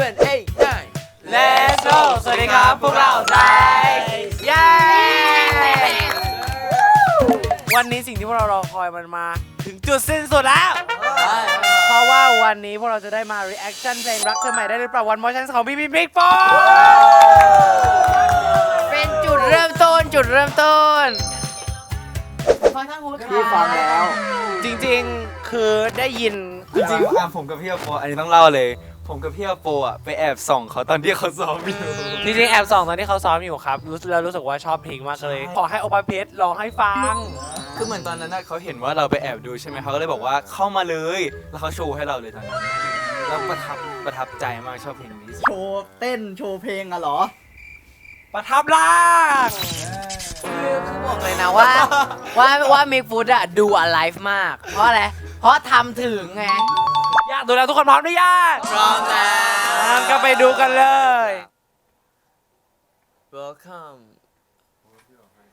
seven eight nine Let's go สวัสดีครับพวกเราไดเย้ วันนี้สิ่งที่พวกเรารอคอยมันมา ถึงจุดสิ้นสุดแล้ว เพราะว่าวันนี้พวกเราจะได้มา reaction เพลงรักเธอใหม่ได้หรือเปล่าวันมอชั่นของพี่พี่บิ๊กโฟเป็นจุดเริ่มต้นจุดเริ่มต้น พี่ฟังแล้ว จริงๆ คือได้ยิน จริงๆอะผมกับพี่อโปอันนี้ต้องเล่าเลย ผมกับพี่อโปอะไปแอบส่องเขาตอนที่เขาซ้อมอยู่จริงๆแอบส่องตอนที่เขาซ้อมอยู่ครับรู้สึกแล้วรู้สึกว่าชอบเพลงมากเลย ขอให้โอปาเพชรร้องให้ฟัง คือเหมือนตอนนั้นน่ะเขาเห็นว่าเราไปแอบดูใช่ไหมเขาก็เลยบอกว่าเข้ามาเลย แล้วเขาโชว์ให้เราเลยตอนนั้นแล้วประทับประทับใจมากชอบเพลงนี้ที่สุดโชว์เต้นโชว์เพลงอะเหรอ ประทับร่างคือคือบอกเลยนะว่า ว่าว่ามิกฟูดอะดูอะไลฟ์มาก เพราะอะไร เพราะทำถึงไงอ ยากดูแล้วทุกคนพร้อมหรือยังพร้อมแล้วงั้นก็ไปดูกันเลย welcome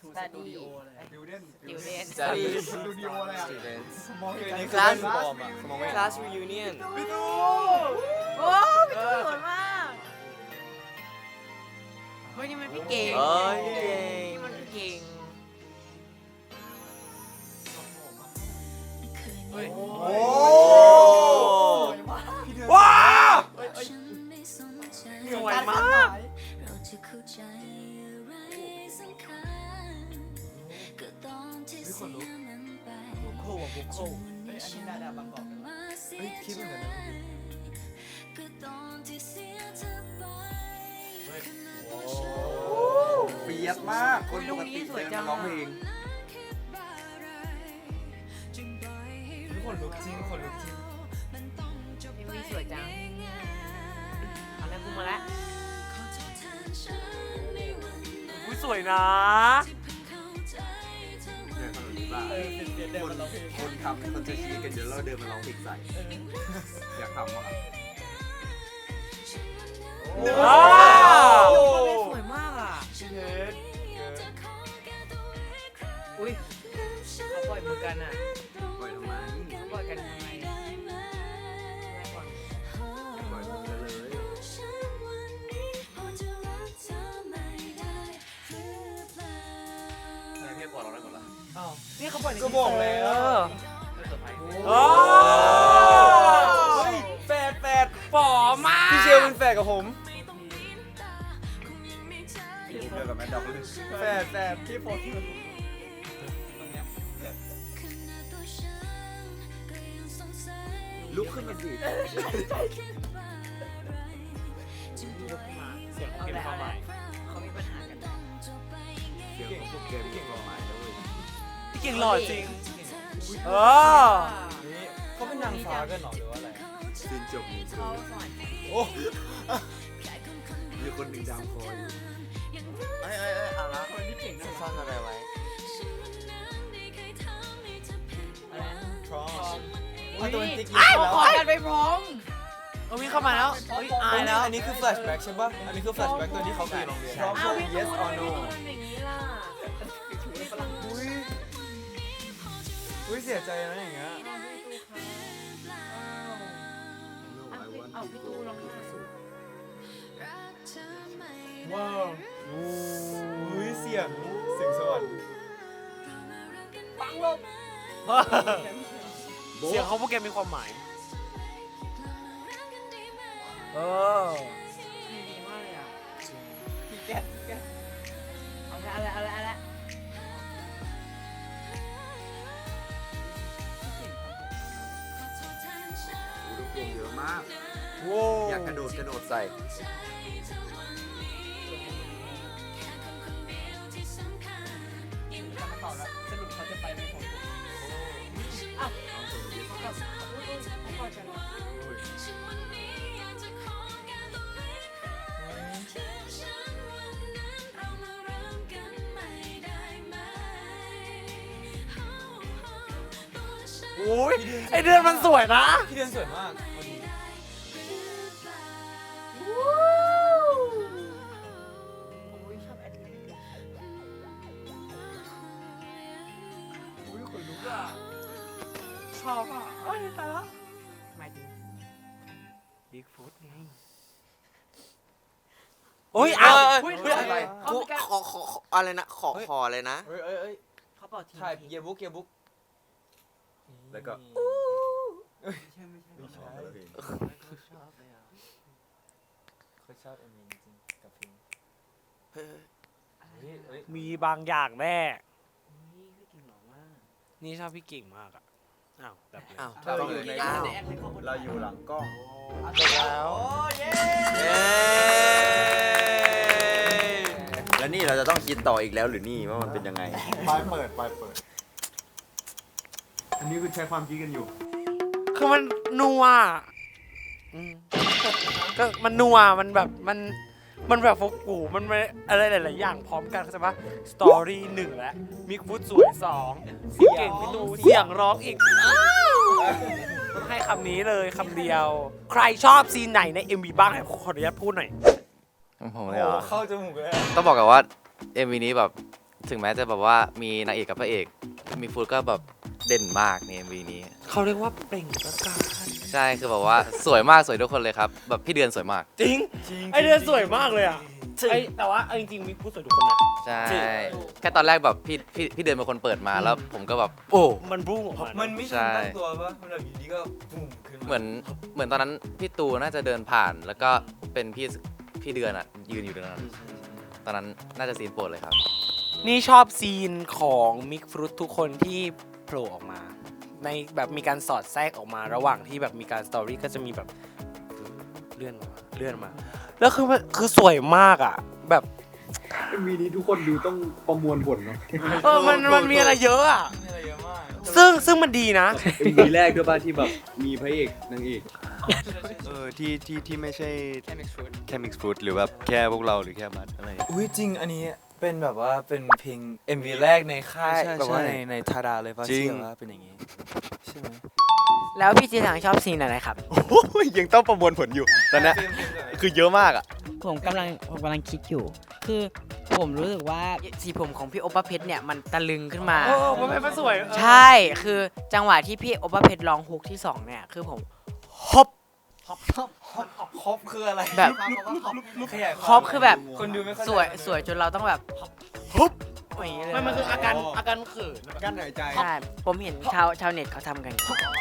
ทูสตูดิโอเลยดิวเดน student study สตูดิโออะไรอะ students มองเห็นนี่ในคือคลาเล่สนปลอมอะเขามองไม่เห็น class reunion โอ้โอ้พี่ตูนสวยมากเฮ้ยนี่มันพี่เก่งเอ้ยเก่งนี่มันพี่เก่งเฮ้ยโห คนลุกจริงคนลุกจริงมันต้องจบนี่ไปมันสวยจังเอาแล้วกูมาแล้วขอโทษแทนฉันในวันนั้นอุ้ยสวยนะที่เพิ่งเข้าใจเธอเดินถนนนี้ป่ะเออเป็นเปียกเดินมาร้องเพลงคนทำคนจะชี้กันเดี๋ยวเราเดินมาลองเพลงใส่อยากทำว่ะว้าวสวยมากอะอุ้ยเขาปล่อยมือกันอะปล่อยทำไม นี่เขาปล่อยก็บอกแล้ว โอ้เฮ้ยแฝดแฝดป๋อมากพี่เชลเป็นแฝดกับผมผมเดินกับแมดด็อกเลยแฝดแฝดพี่โฟนลุกขึ้นมาสิเสียงเก็บความหมายเขามีปัญหากันเดี๋ยวพวกแกพี่เก่งรอหมายแล้วเว้ย พี่เก่งหล่อจริงเออนี่เขาเป็นนางฟ้ากันเหรอหรือว่าอะไร ซีนจบนี่คือเขาสอนโอ้มีคนหนึ่งดามคออยู่ไอ้ไอ้ไอ้อ่านละคนที่เก่งซ่อนอะไรไว้อะไรนะทรอมอุ้ยตัวติ๊กอ้าวแล้วขอกันไปพร้อมเออวิ่งเข้ามาแล้วเฮ้ยอายแล้วอันนี้คือแฟลชแบ็กใช่ป่ะ อันนี้คือแฟลชแบ็กตัวที่เขาคือโรงเรียนอ้าวพี่ตู yes น or no ทำอย่างนี้ล่ะ อุ้ยเสียใจนะอย่างเงี้ยเอาพี่ตูนลองมาสูว้าวอุ้ยเสียงเสียงสวรรค์เสียงเขาพวกแกมีความหมายเออดีมากเลยอะแกะแกะเอาละเอาละเอาละ กโป่งเยอะมาก โว้อยากกระโดดกระโดดใส่จะมาต่อแล้วสรุปเขาจะไปไหมผมโอ้ยไอเดือนมันสวยนะพี่เดือนสวยมาก ชอบอะโอ้ยตายละหมายถึงบิ๊กฟุตไง โอ้ยอ้าวเฮ้ยอะไร กูขอขอขออะไรนะ ขอขอเลยนะเฮ้ยเอ้ยเอ้ยเขาเป่าทีถ่ายเยียบุ๊กเยียบุ๊ก แล้วก็เขาชอบเอ็มวีจริงๆกับเพลงเฮ้ยเฮ้ยมีบางอย่างแน่ นี่ชอบพี่เก่งมากอะ อ้าวแบบเลยอ้าว เราอยู่ในอ้าว เราอยู่หลังกล้องแล้วแล้วนี่เราจะต้องคิดต่ออีกแล้วหรือนี่ว่ามันเป็นยังไง ปลายเปิดปลายเปิด อันนี้คือใช้ความคิดกันอยู่ คือมันนัวอืมก็มันนัวมันแบบมัน มันแบบโฟกูมันมันอะไรหลาย ๆ อย่างพร้อมกันเข้าใจปะสตอรี่หนึ่งแล้วมีฟุตสวยสองพี่เก่งพี่ตูเสียงร้องอีกต้องให้คำนี้เลยคำเดียว ใครชอบซีนไหนใน MV บ้างให้ขออนุญาตพูดหน่อย ผมเลยเหรอเข้าจมูกเลยต้องบอกกันว่า MV นี้แบบถึงแม้จะแบบว่ามีนางเอกกับพระเอก มีฟูดก็แบบ เด่นมากใน MV นี้ เขาเรียกว่าเปล่งประกายใช่คือแบบว่าสวยมากสวยทุกคนเลยครับแบบพี่เดือนสวยมาก จริงไอเดือนสวยมากเลยอะไอแต่ว่าเอาจริงๆมีผู้สวยทุกคนนะ ใช่จริง แค่ตอนแรกแบบพี่พี่พี่เดือนเป็นคนเปิดมาแล้ว ผมก็แบบโอ้ มันบุ้งออกมามันไม่ใช่ทันตั้งตัวปะมันแบบอยู่ดีก็ปุ่มขึ้นมาเหมือนเหมือนตอนนั้นพี่ตูน่าจะเดินผ่าน แล้วก็เป็นพี่พี่เดือนอะยืนอยู่ตรงนั้นตอนนั้นน่าจะซีนโปรดเลยครับ นี่ชอบซีนของมิกฟรุตทุกคนที่ โผล่ออกมา ในแบบมีการสอดแทรกออกมาระหว่างที่แบบมีการสตอรี่ก็จะมีแบบเลื่อนมาเลื่อนมา แล้วคือมันคือสวยมากอะ แบบมีนี้ทุกคนดูต้องประมวลผลเนาะเออมันมันมีอะไรเยอะอะมีอะไรเยอะมากซึ่งซึ่งมันดีนะเป็นวีแรกด้วยป่ะที่แบบมีพระเอกนางเอกเออที่ที่ที่ไม่ใช่แค่ mix fruit แค่ mix fruit หรือแบบแค่พวกเราหรือแค่มัดอะไรอย่างเงี้ยอุ้ยจริงอันนี้ เป็นแบบว่าเป็นเพลง MV แรกในค่ายใช่แบบว่าใช่ในในทาดาเลยป่ะจริง ที่แบบว่าเป็นอย่างงี้ ใช่ไหมแล้วพี่จีถังชอบซีนอะไรครับ โอ้ยยังต้องประมวลผลอยู่ตอนเนี้ยคือเยอะมากอะ ผมกำลังผมกำลังคิดอยู่ คือผมรู้สึกว่า สีผมของพี่โอปป้าเพชรเนี่ยมันตะลึงขึ้นมา โอ้มันเป็นมันสวยเออใช่คือจังหวะที่พี่โอปป้าเพชรร้องฮุกที่สองเนี่ยคือผมฮบ ครบคืออะไรแบบ ขยายครบคือแบบ คนดูไม่เข้าใจสวยสวยจนเราต้องแบบฮุบอย่างนี้เลยมันมันคืออาการอาการเขินกั้นหายใจ ใช่ผมเห็นชาวชาวเน็ตเขาทำกัน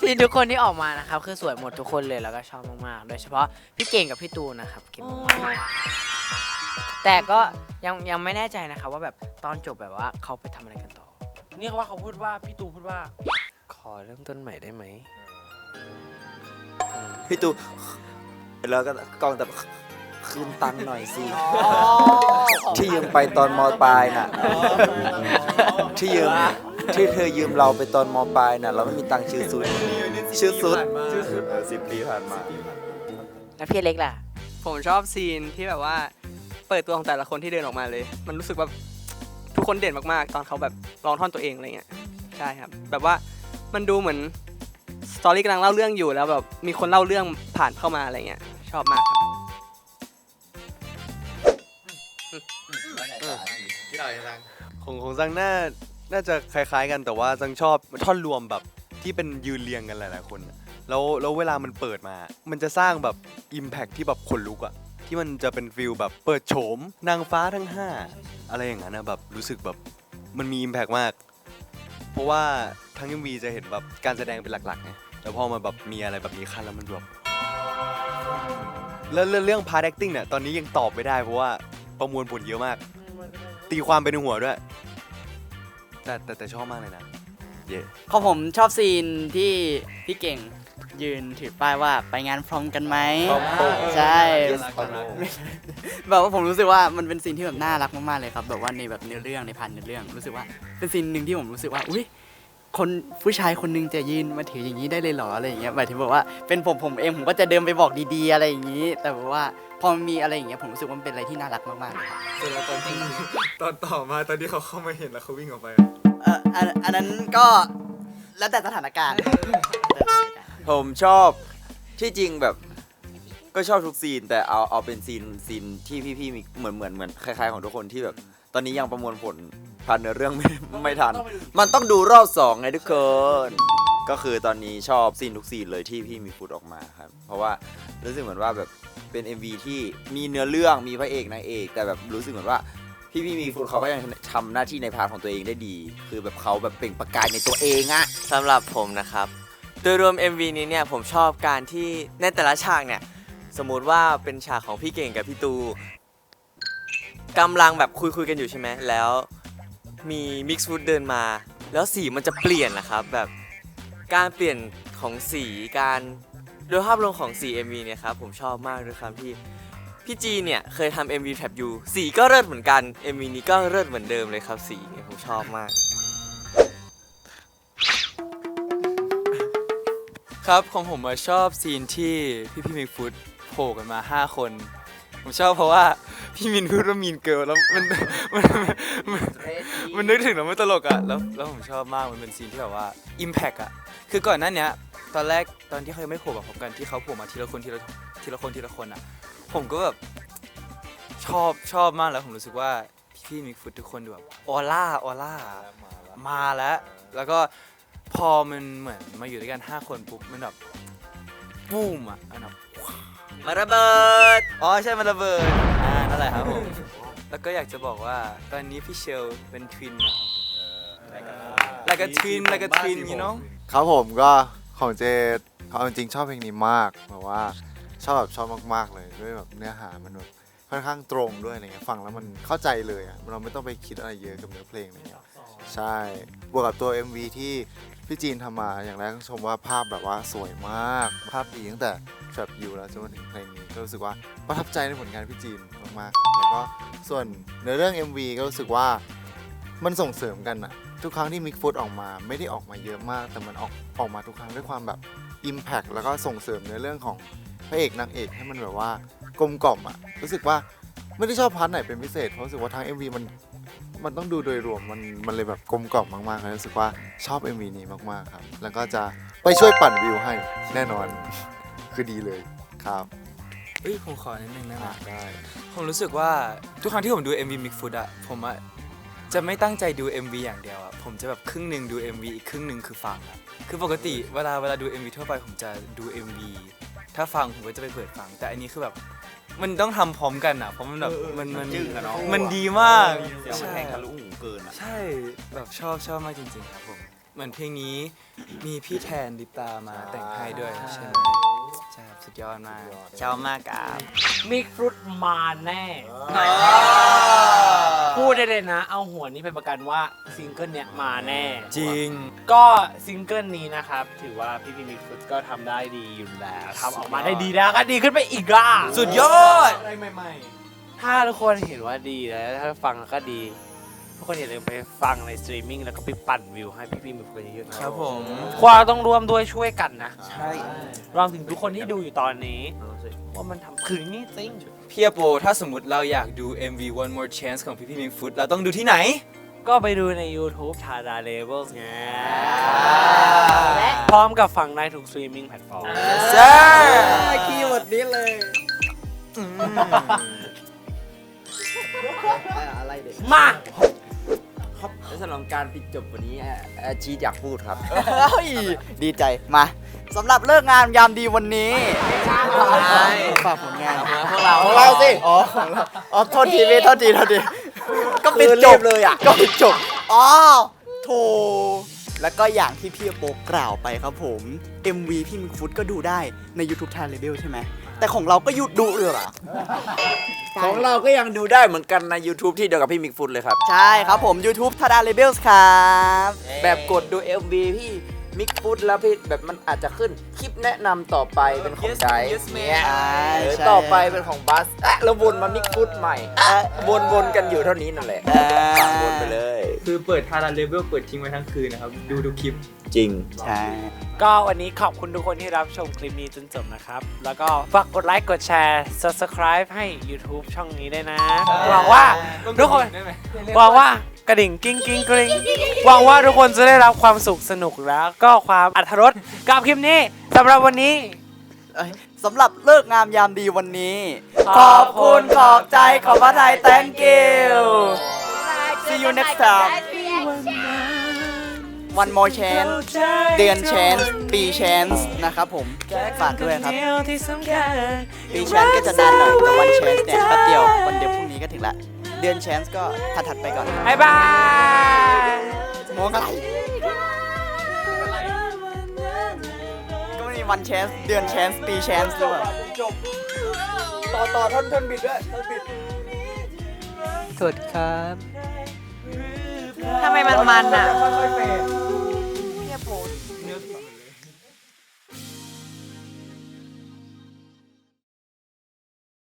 ซีนทุกคนที่ออกมานะครับ คือสวยหมดทุกคนเลยแล้วก็ชอบมากๆ โดยเฉพาะพี่เก่งกับพี่ตูนนะครับเก่งมากๆแต่ก็ยังยังไม่แน่ใจนะครับ ว่าแบบตอนจบแบบว่าเขาไปทำอะไรกันต่อเนี่ยว่าเขาพูดว่าพี่ตูพูดว่า ขอเริ่มต้นใหม่ได้ไหม พี่ตูแล้วก็กล้องแต่คืนตังค์หน่อยสิที่ยืมไปตอนมปลายน่ะที่ยืมที่เธอยืมเราไปตอนมปลายน่ะ เราไม่มีตังค์ชื่อสุดชื่อสุดเออสิบปีผ่านมาแล้วพี่เล็กล่ะ ผมชอบซีนที่แบบว่า เปิดตัวของแต่ละคนที่เดินออกมาเลย มันรู้สึกว่าทุกคนเด่นมากๆ ตอนเขาแบบร้องท่อนตัวเองอะไรเงี้ยใช่ครับ แบบว่ามันดูเหมือน สตอรี่กำลังเล่าเรื่องอยู่แล้วแบบมีคนเล่าเรื่องผ่านเข้ามาอะไรเงี้ยชอบมากครับของของซังน่าน่าจะคล้าย ๆ กันแต่ว่าซังชอบท่อนรวมแบบที่เป็นยืนเรียงกันหลายๆคนแล้วแล้วเวลามันเปิดมา มันจะสร้างแบบ Impact ที่แบบขนลุกอะที่มันจะเป็นฟิลแบบเปิดโฉมนางฟ้าทั้ง 5 อะไรอย่างนั้นนะแบบรู้สึกแบบมันมี Impact มาก เพราะว่าทั้งยังมีจะเห็นแบบการแสดงเป็นหลักๆไง แต่พอมาแบบมีอะไรแบบนี้ขั้นแล้วมันแบบแล้วแล้วเรื่องพาร์ acting เนี่ยตอนนี้ยังตอบไม่ได้เพราะว่าประมวลผลเยอะมาก ตีความไปในหัวด้วย แต่แต่แต่ชอบมากเลยนะเย่พอผมชอบซีนที่พี่เก่งยืนถือป้ายว่าไปงานพร้อมกันไหม ใช่ แบบว่าผมรู้สึกว่ามันเป็นซีนที่แบบน่ารักมากๆเลยครับ แบบว่าในแบบเนื้อเรื่องในพันเนื้อเรื่อง รู้สึกว่าเป็นซีนหนึ่งที่ผมรู้สึกว่าอุ้ย คนผู้ชายคนหนึงจะยืนมาถืออย่างนี้ได้เลยเหรออะไรอย่างเงี้ยหมายถึงแบบว่าเป็นผมผมเองผมก็จะเดินไปบอกดีๆอะไรอย่างนี้ แต่แบบว่าพอมันมีอะไรอย่างเงี้ยผมรู้สึกว่ามันเป็นอะไรที่น่ารักมากๆเลยครับส่วนตอนที่ตอนต่อมาตอนที่เขาเข้ามาเห็นแล้วเขาวิ่งออกไปเอ่ออันอันนั้นก็แล้วแต่สถานการณ์ ผมชอบที่จริงแบบก็ชอบทุกซีน แต่เอาเอาเป็นซีนซีนที่พี่ๆมีเหมือนเหมือนเหมือนคล้ายๆของทุกคนที่แบบ ตอนนี้ยังประมวลผล พันเนื้อเรื่องไม่ไม่ทัน มันต้องดูรอบสองไงทุกคน ก็คือตอนนี้ชอบซีนทุกซีนเลยที่พี่มีฟุตออกมาครับ เพราะว่ารู้สึกเหมือนว่าแบบเป็น MV ที่มีเนื้อเรื่องมีพระเอกนางเอก แต่แบบรู้สึกเหมือนว่าพี่พี่มีฟุตเขาก็ยังทำหน้าที่ในพาร์ทของตัวเองได้ดี คือแบบเขาแบบเปล่งประกายในตัวเองอะสำหรับผมนะครับ โดยรวม MV นี้เนี่ยผมชอบการที่ในแต่ละฉากเนี่ยสมมุติว่าเป็นฉากของพี่เก่งกับพี่ตูกำลังแบบคุยคุยๆกันอยู่ใช่ไหมแล้ว มีมิกซ์ฟูดเดินมา แล้วสีมันจะเปลี่ยนนะครับ แบบการเปลี่ยนของสีการโดยภาพรวมของสี MV เนี่ยครับผมชอบมากด้วยครับที่พี่จีเนี่ยเคยทำ MV Trap You สีก็เลิศเหมือนกัน MV นี้ก็เลิศเหมือนเดิมเลยครับสีเนี่ยผมชอบมาก ครับของผมมาชอบซีนที่พี่พี่มิกฟุตโผล่กันมา 5 คน ผมชอบเพราะว่าพี่มินพูดว่ามีนเกิลแล้วมันมันมัน มันนึกถึงแล้วมันตลกอะแล้วแล้วผมชอบมากมันเป็นซีนที่แบบว่าอิมแพกอะคือก่อนหน้าเนี้ยตอนแรกตอนที่เขายังไม่โผล่มาพร้อมกันที่เขาโผล่มาทีละคนทีละทีละคนทีละคนอะผมก็แบบชอบชอบมากแล้วผมรู้สึกว่าพี่มิกฟุตทุกคนดูแบบออร่าออร่ามาแล้ว แล้วก็พอมันเหมือนมาอยู่ด้วยกัน 5 คนปุ๊บมันแบบบูมอะมันแบบมาระเบิด อ๋อใช่มันระเบิด อ่านั่นแหละครับผม แล้วก็อยากจะบอกว่าตอนนี้พี่เชลเป็นทวินนะครับ like a twin like a twin you know ครับผมก็ของเจเอาจริงๆชอบเพลงนี้มากแบบว่าชอบแบบชอบมากๆเลยด้วยแบบเนื้อหามันแบบค่อนข้างตรงด้วยอะไรเงี้ยฟังแล้วมันเข้าใจเลยอะเราไม่ต้องไปคิดอะไรเยอะกับเนื้อเพลงอะไรเงี้ยใช่บวกกับตัว MV ที่พี่จีนทำมาอย่างแรกต้องชมว่าภาพแบบว่าสวยมากภาพดีตั้งแต่ Trap You แล้วจนมาถึงเพลงนี้ก็รู้สึกว่าประทับใจในผลงานพี่จีน มากๆครับแล้วก็ส่วนในเรื่อง MV ก็รู้สึกว่ามันส่งเสริมกันอะทุกครั้งที่มิกฟุตออกมาไม่ได้ออกมาเยอะมาก แต่มันออกออกมาทุกครั้งด้วยความแบบ Impact แล้วก็ส่งเสริมในเรื่องของพระเอกนางเอกให้มันแบบว่ากลมกล่อมอะรู้สึกว่าไม่ได้ชอบพาร์ทไหนเป็นพิเศษเพราะรู้สึกว่าทั้ง MV มันมันต้องดูโดยรวมมันมันเลยแบบกลมกล่อมมากๆเลยรู้สึกว่าชอบ MV นี้มากๆครับ แล้วก็จะไปช่วยปั่นวิวให้แน่นอน คือดีเลยครับ เอ้ยผมขอนิดนึงได้ไหมได้ ผมรู้สึกว่าทุกครั้งที่ผมดู MV Mix Food อะผมอะจะไม่ตั้งใจดู MV อย่างเดียวอะผมจะแบบครึ่งหนึ่งดู MV อีกครึ่งหนึ่งคือฟังอะคือปกติเวลาเวลาดู MV ทั่วไปผมจะดู MV ถ้าฟังผมก็จะไปเปิดฟัง แต่อันนี้คือแบบมันต้องทำพร้อมกันอะเพราะมันแบบมันมันมันดีมากใช่ทะลุหูเกินอะใช่แบบชอบชอบมากจริงๆครับผมเหมือนเพลงนี้มีพี่แทนลิปตามาแต่งให้ด้วยใช่ไหมใช่ครับสุดยอดมากชอบมากครับมิกฟรุตมาแน่ พูดได้เลยนะ เอาหัวนี้เป็นประกันว่าซิงเกิลเนี้ยมาแน่ จริง ก็ซิงเกิลนี้นะครับ ถือว่าพี่พี่มิกฟรุตก็ทำได้ดีอยู่แล้วทำออกมาได้ดีแล้วก็ดีขึ้นไปอีกอะสุดยอดอะไรใหม่ ๆ ถ้าทุกคนเห็นว่าดีแล้วถ้าฟังแล้วก็ดี ทุกคนอย่าลืมไปฟังในสตรีมมิ่งแล้วก็ไปปั่นวิวให้พี่พี่มิกฟรุตเยอะๆนะครับผมควาต้องร่วมด้วยช่วยกันนะใช่รวมถึงทุกคนที่ดูอยู่ตอนนี้ว่ามันทำถึงนี่จริงพี่อโปถ้าสมมติเราอยากดู MV One More Chance ของพี่พี่มิงฟุตเราต้องดูที่ไหน ก็ไปดูใน YouTube t a d a Labels ไงและพร้อมกับฟังได้ทุกสตรีมมิ่งแพลตฟอร์มคีย์เวิร์ดนี้เลยอะไรเด็กมาและ สำหรับการปิดจบวันนี้อะอะจีดอยากพูดครับ เฮ้ยดีใจมาสำหรับเลิกงานยามดีวันนี้ฝากผลงานพวกเราของเราสิ อ๋อของเราอ๋อโทษทีเว้ยโทษทีโทษทีก็ปิดคือจรีบบเลยอะก็ปิดจบอ๋อโถแล้วก็อย่างที่พี่โปกล่าวไปครับผม MV พี่มิกฟุตก็ดูได้ใน YouTube t a l Label ใช่ไหม แต่ของเราก็หยุดดูเลยเหรอของเราก็ยังดูได้เหมือนกันใน YouTube ที่เดียวกับพี่มิกฟุตเลยครับ ใช่ครับผม YouTube t a d a Labels ครับ แบบกดดู MV พี่ มิกฟุตแล้วพี่แบบมันอาจจะขึ้นคลิปแนะนำต่อไปเป็นของได Yes, man เนี่ยใช่เออใช่ ต่อไปเป็นของบัสอะแล้ววนมามิกฟุตใหม่อะวนๆกันอยู่เท่านี้นั่นแหละอ่า ฟังวนไปเลย คือเปิดทาราเลเวลเปิดทิ้งไว้ทั้งคืนนะครับ ดูดูคลิป จริง ใช่ก็วันนี้ขอบคุณทุกคนที่รับชมคลิปนี้จนจบนะครับ แล้วก็ฝากกดไลค์กดแชร์ subscribe ให้ YouTube ช่องนี้ด้วยนะหวังว่าทุกคนได้ไหมหวังว่า กระดิ่งกิ้งกิ้งกริ๊งหวังว่าทุกคนจะได้รับความสุขสนุกแล้ว ก็ความอัธรสกับคลิปนี้สำหรับวันนี้ เอ้ยสำหรับเลิกงามยามดีวันนี้ ขอบคุณขอบใจขอบพระทัย thank you see you next time one more chance เดือน chance ปี chance นะครับผมฝากด้วยครับ ปี chance ก็จะนานหน่อยแต่ one chance เนี่ยแป๊บเดียววันเดียวพรุ่งนี้ก็ถึงละ เดือน chance ก็ถัดๆไปก่อนบ๊ายบายมองอะไรก็ไม่มี one chance เดือน chance ปี chance ด้วยต่อต่อท่อนท่อนบิดด้วยท่อนบิดสวัสดีครับ ทำไมมันมันอะ ค่อยๆเฟด